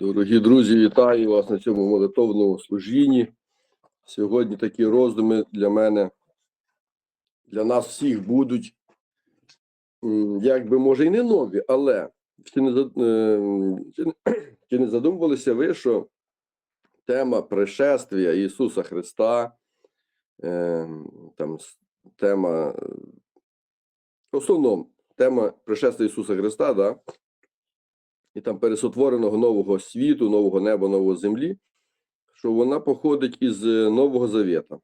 Дорогі друзі, вітаю вас на цьому молитовному служінні. Сьогодні такі роздуми для мене, для нас всіх будуть, як би може і не нові, але чи не, е, задумувалися ви, що тема пришествия Ісуса Христа, е, там тема, е, в основному тема пришествия Ісуса Христа, да? І там пересотвореного нового світу, нового неба, нової землі, що вона походить із е, Нового Завета.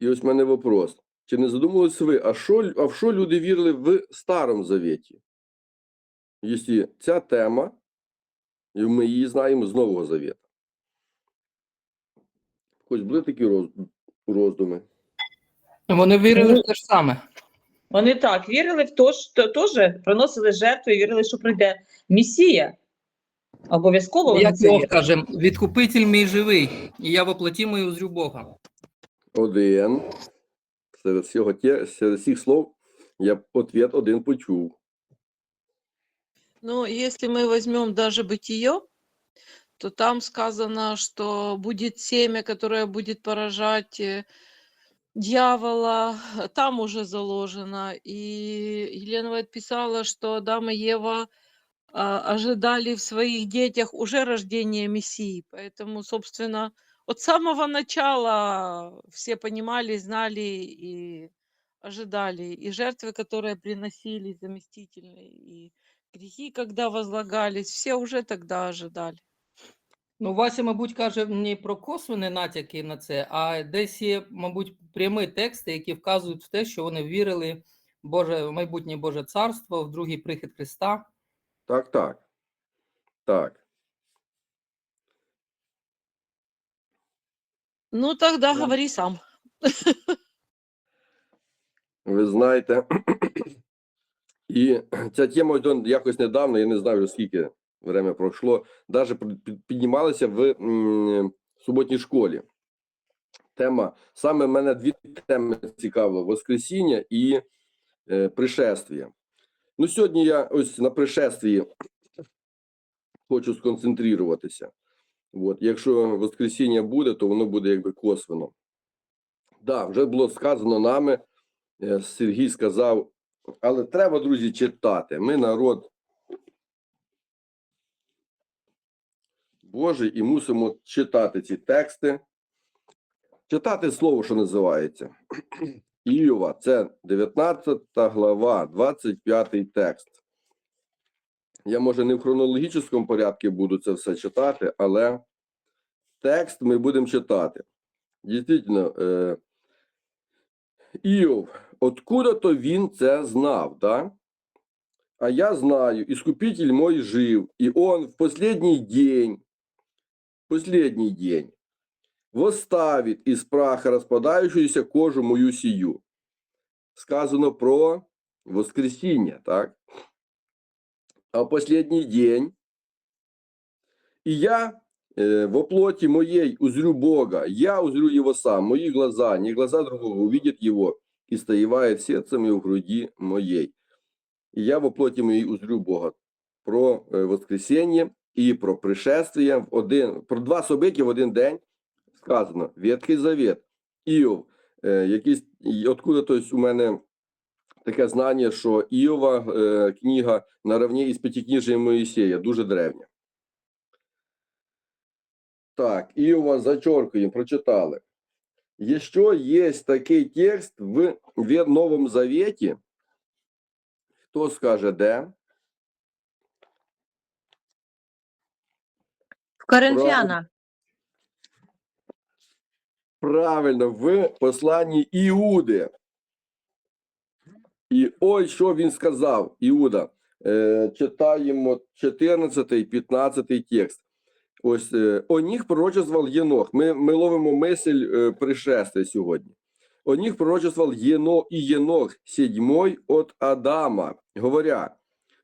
І ось в мене вопрос. Чи не задумувались ви, а, що, а в що люди вірили в Старому Завіті? Якщо ця тема, і ми її знаємо з Нового Завета. Хоч були такі роздуми. Вони вірили в те ж саме. Вони так вірили в те, що теж приносили жертви, і вірили, що прийде Месія. Обов'язково вони Як це Бог вірили. каже, відкупитель мій живий, і я воплоті мою узрю Бога. Один. Серед всього те, серед всіх слов я ответ один почув. Ну, если мы возьмем даже бытие, то там сказано, что будет семя, которое будет поражать э, дьявола, э, там уже заложено. И Елена Вайт писала, что Адам и Ева а, ожидали в своих детях уже рождения Мессии. Поэтому, собственно, от самого начала все понимали, знали и ожидали. И жертвы, которые приносили заместительные, и грехи, когда возлагались, все уже тогда ожидали. Ну, Вася, мабуть, каже не про косвені натяки на це, а десь є, мабуть, прямі тексти, які вказують в те, що вони вірили в Боже, в майбутнє Боже царство, в другий прихід Христа. Так, так. Так. Ну, тогда Да. говори сам. Ви знаєте, і ця тема якось недавно, я не знаю скільки время пройшло, навіть піднімалася в суботній школі. Тема, саме мене дві теми цікавили: Воскресіння і е, пришествія. Ну, сьогодні я ось на пришествії хочу сконцентруватися. От, якщо Воскресіння буде, то воно буде якби косвенно. Так, да, вже було сказано нами. Е, Сергій сказав, але треба, друзі, читати. Ми народ Божий і мусимо читати ці тексти, читати слово, що називається. Іова, це 19 глава, 25 текст. Я, може, не в хронологічному порядку буду це все читати, але текст ми будемо читати. Дійсно, е, Іов, откуда то він це знав, да? А я знаю, искупитель мой жив, и он в последний день, последний день, восставит из праха распадающуюся кожу мою сию. Сказано про воскресіння, так? А в последний день, и я э, во плоти моей узрю Бога, я узрю Его сам, мои глаза, не глаза другого, увидят Его, и стоевает сердцем и в груди моей. И я во плоті моїй узрю Бога. Про е, Воскресіння і про пришествие в один, про два собики в один день сказано. Ветхий Завет, Іов, е, якийсь, і откуда тось у мене таке знання, що Іова е, книга наравні із п'ятикніжжям Моїсея, дуже древня. Так, Іова зачеркуємо, прочитали. Еще есть такий текст в Ве- Новому Завіті. Хто скаже, де? Коринфяна. Правильно, в посланні Іуди. І ось що він сказав, Іуда. Е, читаємо 14, 15 текст. Ось е, о них пророчествував Єнох. Ми, ми ловимо мисль е, пришестя сьогодні. О них пророчествовал Ено и Енох, седьмой от Адама, говоря,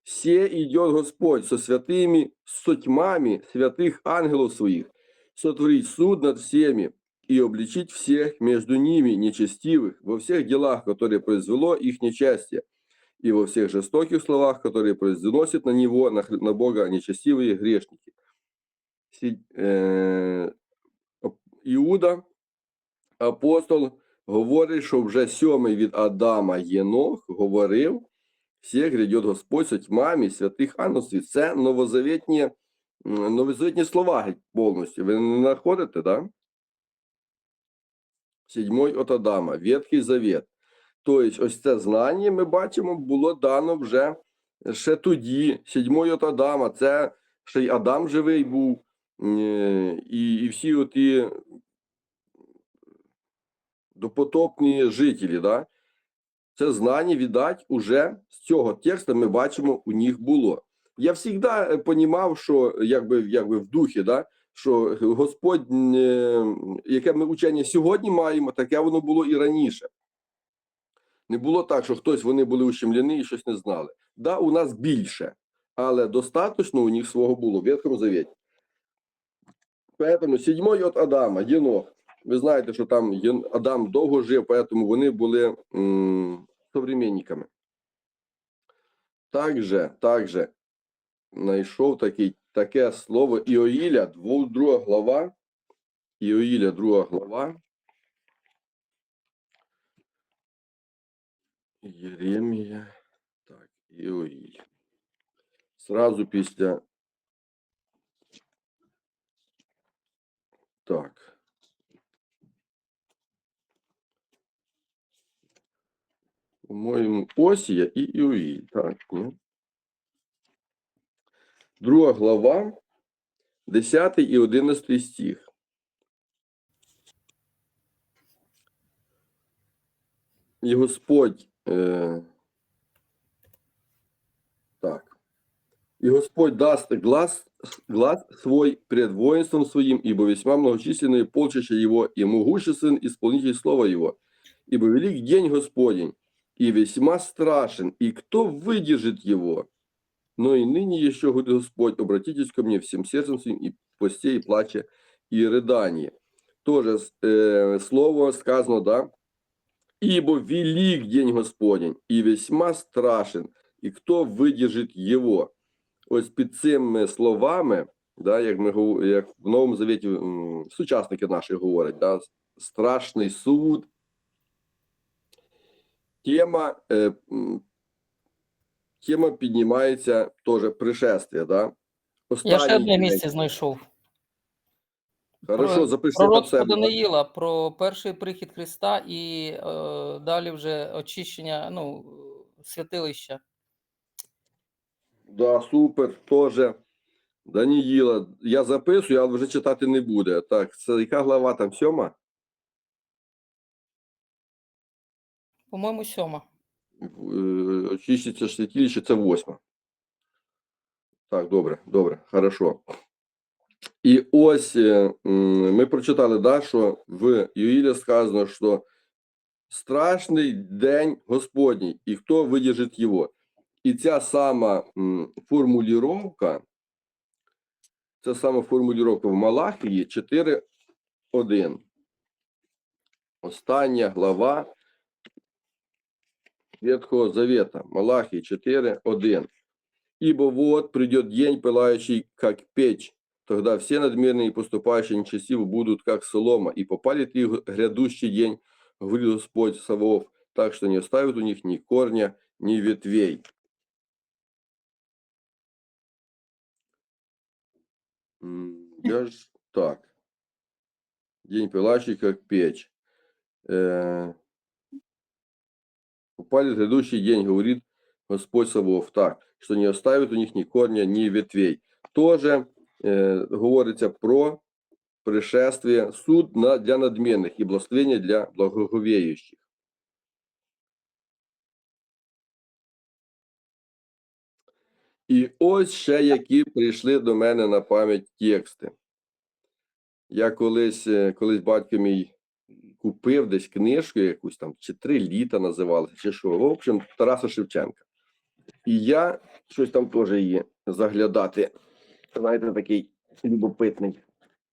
«Се идет Господь со святыми сотьмами святых ангелов своих, сотворить суд над всеми и обличить всех между ними нечестивых во всех делах, которые произвело их нечестие, и во всех жестоких словах, которые произносят на него, на, Хри- на Бога нечестивые грешники. Си- е, ап- Іуда, апостол, говорить, що вже сьомий від Адама Єнох говорив, Всіх грядет Господь со тьмами святих ангелів. Це новозавітні, новозавітні слова повністю. Ви не знаходите, да? Седьмой от Адама, Ветхий Завет. Тобто, ось це знання ми бачимо, було дано вже ще тоді. Седьмой от Адама. Це ще й Адам живий був, е, і, і всі оті допотопні жителі, да? Це знання, віддать, уже з цього текста ми бачимо, у них було. Я завжди розумів, що якби, якби в духі, да? що Господь, е, яке ми учення сьогодні маємо, таке воно було і раніше. Не було так, що хтось вони були ущемлені і щось не знали. Да, у нас більше, але достатньо у них свого було в Ветхому Завіті. Поэтому седьмой от Адама, Єнох. Ви знаєте, що там Адам довго жив, поэтому вони були м, современниками. Также, также знайшов таке слово Іоїля, друга глава. Іоїля, друга глава. Єремія. Так, Іоїль. Сразу після. Так. По-моєму, Осія і Іоїль. Так, ні? Друга глава, 10 і 11 стих. І Господь. Е, так. И Господь даст глаз, глаз свой пред воинством своим, ибо весьма многочисленные полчища его, и могуществен исполнитель слова его. Ибо велик день Господень, и весьма страшен, и кто выдержит его? Но и ныне еще, говорит Господь, обратитесь ко мне всем сердцем своим, и в посте, и плаче, и рыдании. Тоже э, слово сказано, да? Ибо велик день Господень, и весьма страшен, і хто видержить його? Ось під цими словами, да, як ми гов- як в Новому Завіті м, сучасники наші говорять, да, страшний суд. Тема, е, тема піднімається теж пришествие, да? Я ще одне місце знайшов. Хорошо, Про- запиши Пророцтво себе. Даниїла про перший прихід Христа і е, далі вже очищення ну, святилища. Да, супер, теж. Даніїла. Я записую, але вже читати не буде. Так, це яка глава там сьома? По-моєму, сьома. В- е, святилище, це восьма. Так, добре, добре, хорошо. І ось е, ми прочитали, да, що в Юїлі сказано, що страшний день Господній, і хто видержить його. І ця сама формулювання, ця сама формулювання в Малахії 4.1. Остання глава Ветхого Завета, Малахии 4.1. Ибо вот придет день, пылающий, как печь, тогда все надменные и поступающие нечестиво будут, как солома, и попалит их грядущий день, говорит Господь Савов, так что не оставит у них ни корня, ни ветвей. Я ж так. День пылающий, как печь. Э, Упалит грядущий день, говорит Господь Савов, так, что не оставит у них ни корня, ни ветвей. Тоже э, говорится про пришествие, суд на, для надменных и благословение для благоговеющих. І ось ще які прийшли до мене на пам'ять тексти. Я колись, е, колись батько мій купив десь книжку якусь там, чи три літа називалася, чи що. В общем, Тараса Шевченка. І я щось там теж її заглядати. Знаєте, такий любопитний.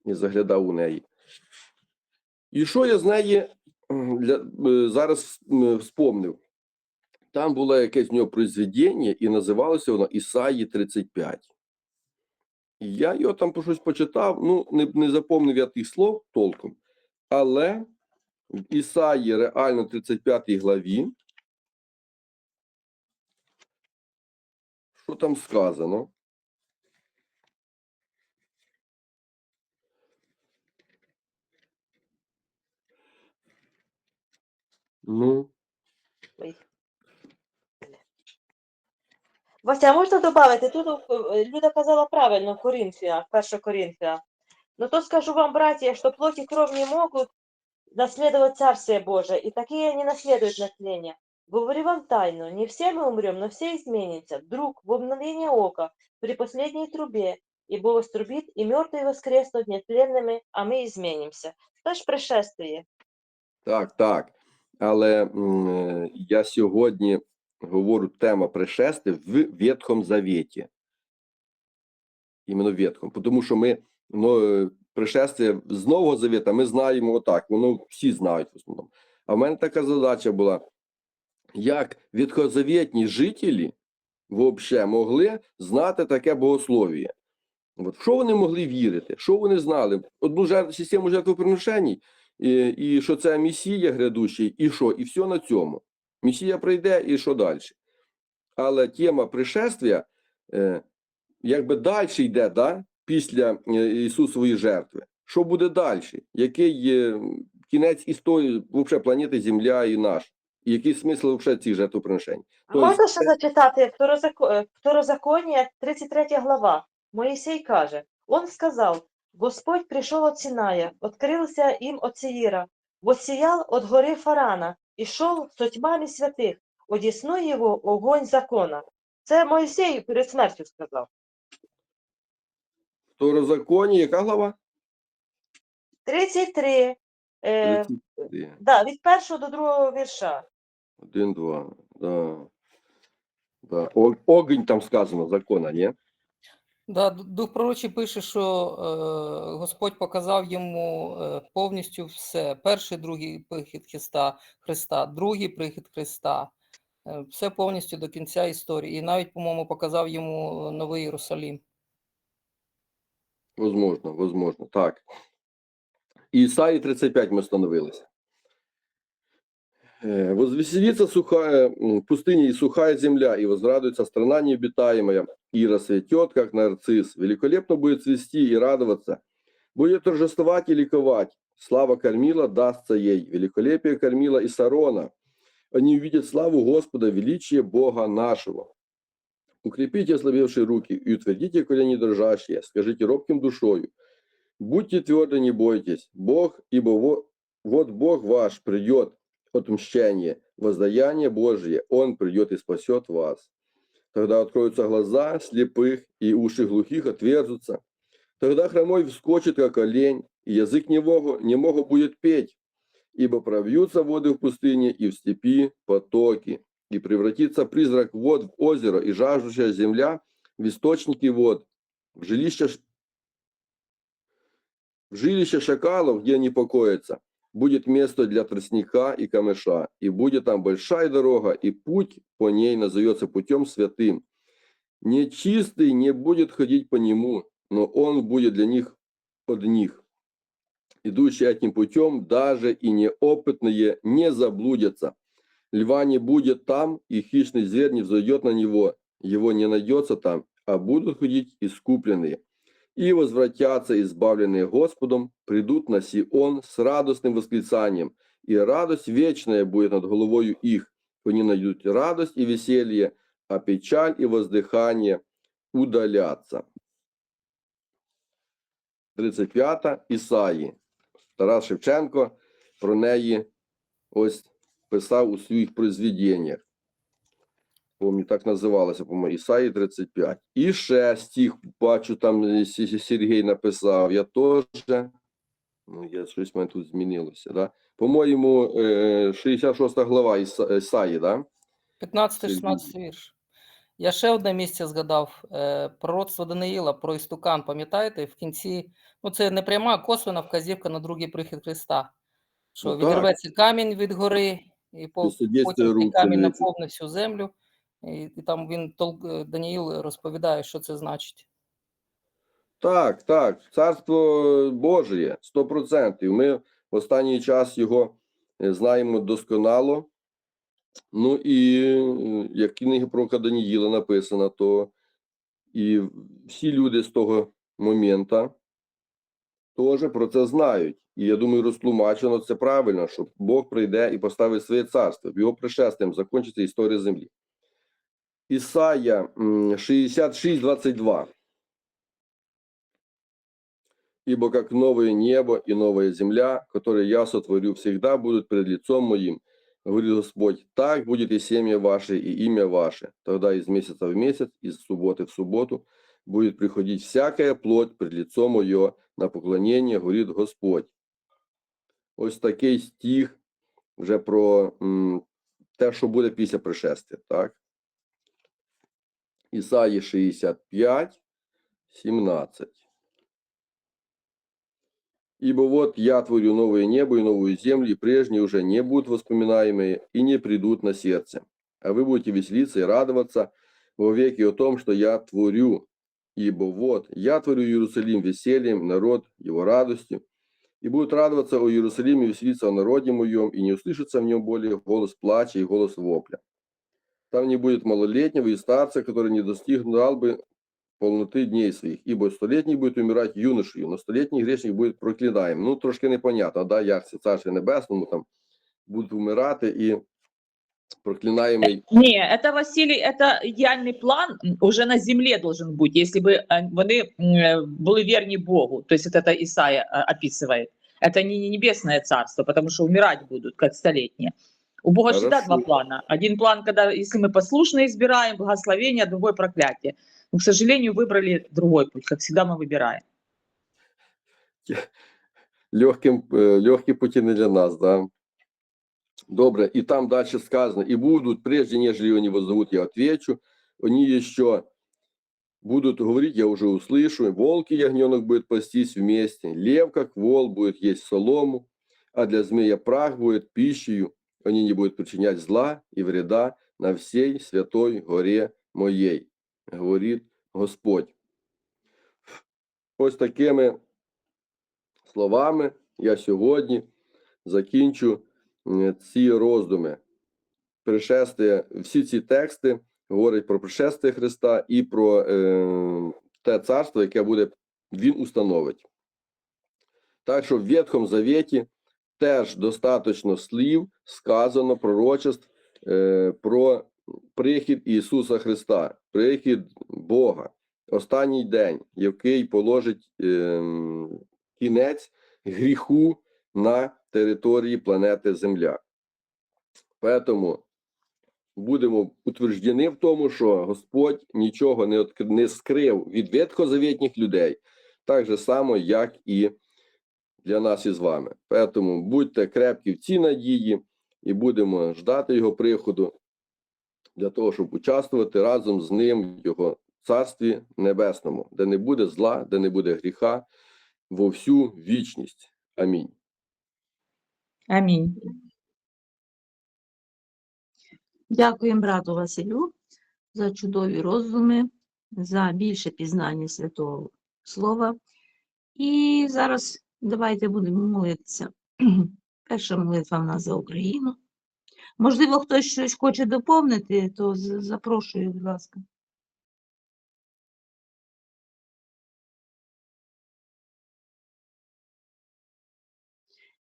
І заглядав у неї. І що я з неї для, е, зараз вспомнив? там було якесь в нього произведення, і називалося воно Ісаї 35. І я його там щось почитав, ну, не, не запомнив я тих слов толком, але в Ісаї реально 35 главі, що там сказано? Ну, Вася, можна додати? Тут е, Люда казала правильно в Коринфія, 1 Коринфія. Но то скажу вам, братья, что плоть и кровь не могут наследовать Царствие Божие, и такие не наследуют наследие. Говорю вам тайну, не все мы умрем, но все изменимся. Вдруг, в мгновение ока, при последней трубе, ибо вострубит, и мертвые воскреснут нетленными, а мы изменимся. То ж пришествие. Так, так. Але м, е, я сьогодні говорю тема пришести в Ветхом Завіті. Іменно в Ветхом. Тому що ми ну, е, пришестя з Нового Завіта ми знаємо отак, воно всі знають в основному. А в мене така задача була: як ветхозавітні жителі взагалі могли знати таке богослов'я? От, що вони могли вірити? Що вони знали? Одну жертву, систему жертвоприношень, і, і що це Месія грядущий, і що, і все на цьому. Месія прийде, і що далі. Але тема пришествия е, якби далі йде, да, після е, Ісусової жертви. Що буде далі? Який е, кінець історії взагалі планети Земля і наш? І який смисл взагалі цих жертвоприношень? А Тобто Можна ще зачитати Второзако- е, Второзаконія, 33 глава. Моїсей каже, Он сказав, Господь прийшов от Синая, открылся им от Сеира, воссиял от горы Фарана, и шел с тьмами святых, одесну його огонь закона. Це Моїсей перед смертю сказав. Второзаконні, яка глава? 33, е, 33. да, від першого до другого вірша. Один, два. Да. Да. О- Огонь там сказано, закона, ні? Да, Ду- Дух пророчий пише, що е, Господь показав йому е, повністю все. Перший, другий прихід Христа, Христа, другий прихід Христа. Е, все повністю до кінця історії. І навіть, по-моєму, показав йому Новий Єрусалім. Возможно, возможно, так. Исаии 35 мы остановились. Э, Возвеселится сухая м, пустыня и сухая земля, и возрадуется страна необитаемая, и расцветет, как нарцисс. Великолепно будет цвести и радоваться. Будет торжествовать и ликовать. Слава кормила дастся ей, великолепие кормила и Сарона. Они увидят славу Господа, величие Бога нашего. Укрепите ослабевшие руки и утвердите колени дрожащие, скажите робким душою. Будьте тверды, не бойтесь, Бог, ибо во- вот Бог ваш придет отмщение, воздаяние Божье, Он придет и спасет вас. Тогда откроются глаза слепых, и уши глухих отверзутся. Тогда хромой вскочит, как олень, и язык немого, немого будет петь, ибо пробьются воды в пустыне и в степи потоки, и превратится призрак вод в озеро, и жаждущая земля в источники вод, в жилище, в жилище шакалов, где они покоятся, будет место для тростника и камыша, и будет там большая дорога, и путь по ней назовется путем святым. Нечистый не будет ходить по нему, но он будет для них под них. Идущие этим путем, даже и неопытные не заблудятся. Льва не будет там, и хищный зверь не взойдет на него. Его не найдется там, а будут ходить искупленные. И возвратятся избавленные Господом, придут на Сион с радостным восклицанием, и радость вечная будет над головою их. Они найдут радость и веселье, а печаль и воздыхание удалятся. 35 Ісаї. Тарас Шевченко про неї ось писав у своїх произведеннях. Помню, так називалося, по-моєму, Ісаї 35. І ще стих, бачу, там е, Сергій написав. Я теж. Ну, я, щось в мене тут змінилося. Да? По-моєму, е, 66 глава Ісаї, да? 15-16 вірш. Я ще одне місце згадав. Е, пророцтво Даниїла про істукан, пам'ятаєте, в кінці, ну це не пряма, косвена вказівка на другий прихід Христа. Що Ну, відірветься камінь від гори, і Судействие потім камінь наповнив всю землю. І, і там він е, Даніїл розповідає, що це значить. Так, так, царство Божє, 100%. Ми в останній час його е, знаємо досконало. Ну і е, як книга про Даніїла написана, то і всі люди з того моменту теж про це знають. І я думаю, розтлумачено це правильно, що Бог прийде і поставить своє царство. В його пришестям закінчиться історія землі. Ісая м, 66, 22. Ибо как новое небо и новая земля, которые я сотворю всегда, будут перед лицом моим, говорит Господь, так будет и семя ваше, и имя ваше. Тогда из месяца в месяц, из субботы в субботу будет приходить всякая плоть пред лицо мое на поклонение, говорит Господь. Ось такий стих вже про м, те, що буде після пришестя, так? Ісаї 65, 17. Ибо вот я творю новое небо и новую землю, и прежние уже не будут воспоминаемые и не придут на сердце. А вы будете веселиться и радоваться во веки о том, что я творю. Ибо вот я творю Иерусалим весельем, народ его радостью. И будут радоваться о Иерусалиме, веселиться о народе моем, и не услышится в нем более голос плача и голос вопля. Там не будет малолетнего и старца, который не достигнул бы полноты дней своих, ибо столетний будет умирать юношею, но столетний грешник буде проклинаєм. Ну, трошки непонятно, да, як це царстві небесному там будуть вмирати і проклинаємий. Ні, это Василій, это ідеальний план м, уже на землі должен бути, якщо б е, вони м, були вірні Богу. То есть это Исаия е, описывает. Это не не небесное царство, потому что умирать будут, как столетние. У Бога всегда два Хорошо. плана. Один план, когда если мы послушно избираем благословение, а другой проклятие. Но, к сожалению, выбрали другой путь, как всегда мы выбираем. Легким, е, легкі путі не для нас, да. Добре, і там далі сказано, і будуть, прежде нежели вони воззовут, я отвечу, они еще будут говорить, я уже услышу, волк и ягненок будет пастись вместе, лев, как вол, будет есть солому, а для змея прах будет пищею, они не будут причинять зла и вреда на всей святой горе моей, говорит Господь. Ось такими словами я сьогодні закінчу ці роздуми. Пришестя, всі ці тексти говорять про пришестя Христа і про е, те царство, яке буде Він установить. Так що в Ветхому Завіті теж достатньо слів сказано пророчеств е, про прихід Ісуса Христа, прихід Бога, останній день, який положить е, кінець гріху на території планети Земля. Тому будемо утверждені в тому, що Господь нічого не, откр- не скрив від ветхозавітніх людей, так же само, як і для нас із вами. Тому будьте крепкі в цій надії і будемо ждати його приходу для того, щоб участвувати разом з ним в його царстві небесному, де не буде зла, де не буде гріха, во всю вічність. Амінь. Амінь. Дякуємо брату Василю за чудові роздуми, за більше пізнання святого слова. І зараз давайте будемо молитися. Перша молитва в нас за Україну. Можливо, хтось щось хоче доповнити, то запрошую, будь ласка.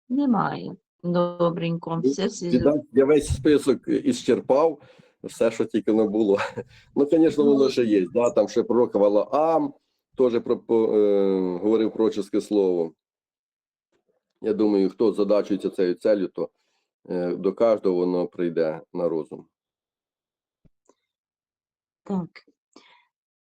Немає. Добренько. Все, всі Я, я весь список ісчерпав, все, що тільки не було. Ну, звісно, воно ще є. Да? Там ще пророк Валаам теж про, е, говорив пророческе слово. Я думаю, хто задачується цією целью, то е, до кожного воно прийде на розум. Так,